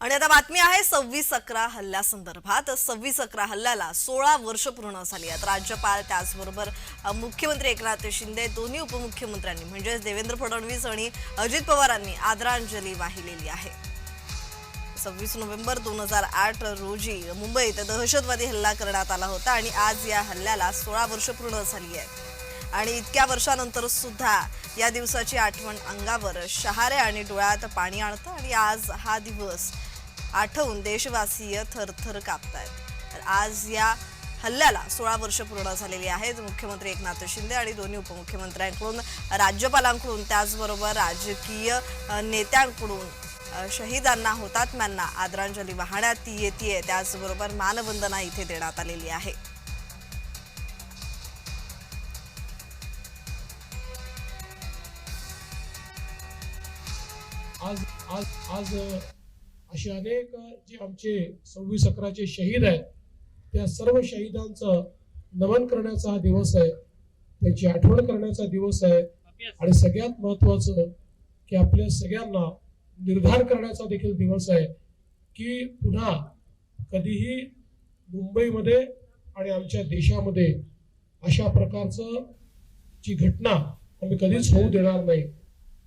आणि आता बातमी आहे सव्वीस अकरा हल्ल्यासंदर्भात सव्वीस अकरा हल्ल्याला सोळा वर्ष पूर्ण झाली आहेत. राज्यपाल त्याचबरोबर मुख्यमंत्री एकनाथ शिंदे दोन्ही उपमुख्यमंत्र्यांनी म्हणजेच देवेंद्र फडणवीस आणि अजित पवारांनी आदरांजली वाहिलेली आहे. सव्वीस नोव्हेंबर दोन हजार आठ रोजी मुंबईत दहशतवादी हल्ला करण्यात आला होता आणि आज या हल्ल्याला सोळा वर्ष पूर्ण झाली आहे आणि इतक्या वर्षानंतर सुद्धा या दिवसाची आठवण अंगावर शहारे आणि डोळ्यात पाणी आणतं आणि आज हा दिवस आठवून देशवासीय थरथर कापतायत. तर आज या हल्ल्याला सोळा वर्ष पूर्ण झालेली आहेत. मुख्यमंत्री एकनाथ शिंदे आणि दोन्ही उपमुख्यमंत्र्यांकडून राज्यपालांकडून त्याचबरोबर राजकीय नेत्यांकडून शहीदांना हुतात्म्यांना आदरांजली वाहण्यात येते त्याचबरोबर मानवंदना इथे देण्यात आलेली आहे. आज आज आज असे अनेक जे आमचे सव्वीस अकराचे शहीद आहेत त्या सर्व शहीदांचं नमन करण्याचा हा दिवस आहे. त्यांची आठवण करण्याचा दिवस आहे. आणि सगळ्यात महत्वाचं की आपल्या सगळ्यांना निर्धार करण्याचा देखील दिवस आहे की पुन्हा कधीही मुंबईमध्ये आणि आमच्या देशामध्ये अशा प्रकारचं जी घटना आम्ही कधीच होऊ देणार नाही.